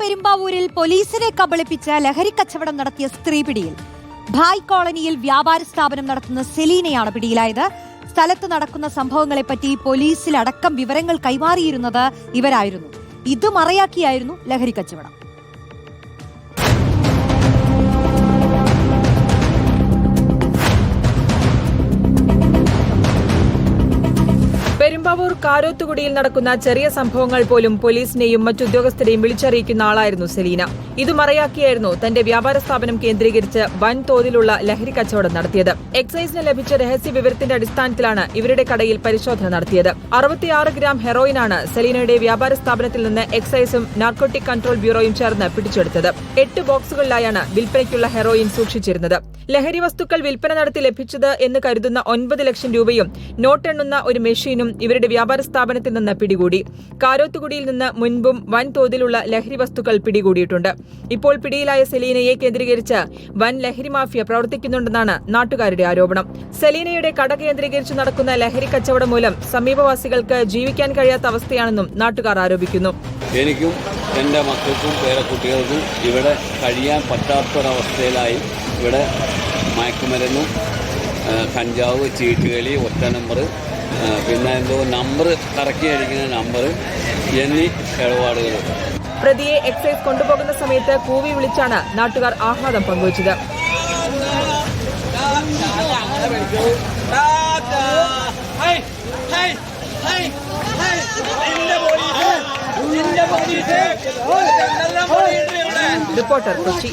പെരുമ്പാവൂരിൽ പോലീസിനെ കബളിപ്പിച്ച് ലഹരി കച്ചവടം നടത്തിയ സ്ത്രീ പിടിയിൽ. ഭായ് കോളനിയിൽ വ്യാപാര സ്ഥാപനം നടത്തുന്ന സെലീനയാണ് പിടിയിലായത്. സ്ഥലത്ത് നടക്കുന്ന സംഭവങ്ങളെപ്പറ്റി പോലീസിലടക്കം വിവരങ്ങൾ കൈമാറിയിരുന്നത് ഇവരായിരുന്നു. ഇത് മറയാക്കിയായിരുന്നു ലഹരി കച്ചവടം. പെരുമ്പാവൂർ കാരോത്തുകുടിയിൽ നടക്കുന്ന ചെറിയ സംഭവങ്ങൾ പോലും പോലീസിനെയും മറ്റുദ്യോഗസ്ഥരെയും വിളിച്ചറിയിക്കുന്ന ആളായിരുന്നു സെലീന. ഇത് മറയാക്കിയായിരുന്നു തന്റെ വ്യാപാര സ്ഥാപനം കേന്ദ്രീകരിച്ച് വൻതോതിലുള്ള ലഹരി കച്ചവടം നടത്തിയത്. എക്സൈസിന് ലഭിച്ച രഹസ്യ വിവരത്തിന്റെ അടിസ്ഥാനത്തിലാണ് ഇവരുടെ കടയിൽ പരിശോധന നടത്തിയത്. അറുപത്തിയാറ് ഗ്രാം ഹെറോയിനാണ് സെലീനയുടെ വ്യാപാര സ്ഥാപനത്തിൽ നിന്ന് എക്സൈസും നാർക്കോട്ടിക് കൺട്രോൾ ബ്യൂറോയും ചേർന്ന് പിടിച്ചെടുത്തത്. എട്ട് ബോക്സുകളിലായാണ് വിൽപ്പനയ്ക്കുള്ള ഹെറോയിൻ സൂക്ഷിച്ചിരുന്നത്. ലഹരി വസ്തുക്കൾ വിൽപ്പന നടത്തി ലഭിച്ചത് എന്ന് കരുതുന്ന ഒൻപത് ലക്ഷം രൂപയും നോട്ടെണ്ണുന്ന ഒരു മെഷീനും ഇവരുടെ വ്യാപാര സ്ഥാപനത്തിൽ നിന്ന് പിടികൂടി. കാരോത്തുകുടിയിൽ നിന്ന് മുൻപും വൻതോതിലുള്ള ലഹരി വസ്തുക്കൾ പിടികൂടിയിട്ടുണ്ട്. ഇപ്പോൾ പിടിയിലായ സെലീനയെ കേന്ദ്രീകരിച്ച് വൻ ലഹരി മാഫിയ പ്രവർത്തിക്കുന്നുണ്ടെന്നാണ് നാട്ടുകാരുടെ ആരോപണം. സെലീനയുടെ കട കേന്ദ്രീകരിച്ച് നടക്കുന്ന ലഹരി കച്ചവടം മൂലം സമീപവാസികൾക്ക് ജീവിക്കാൻ കഴിയാത്ത അവസ്ഥയാണെന്നും നാട്ടുകാർ ആരോപിക്കുന്നു. എനിക്കും എന്റെ മക്കൾക്കും പേരക്കുട്ടികൾക്കും ഇവിടെ കഴിയാൻ പറ്റാത്തൊരവസ്ഥയിലായി ഇവിടെ മയക്കുമരുന്നും കഞ്ചാവ് ചീട്ടുകളി ഒറ്റ നമ്പർ പിന്നെ എന്തോ നമ്പർ കറക്കി അടിക്കുന്ന നമ്പർ എന്നീ ഇടപാടുകൾ പ്രതിയെ എക്സൈസ് കൊണ്ടുപോകുന്ന സമയത്ത് കൂവി വിളിച്ചാണ് നാട്ടുകാർ ആഹ്ലാദം പങ്കുവച്ചത് റിപ്പോർട്ടർ കൊച്ചി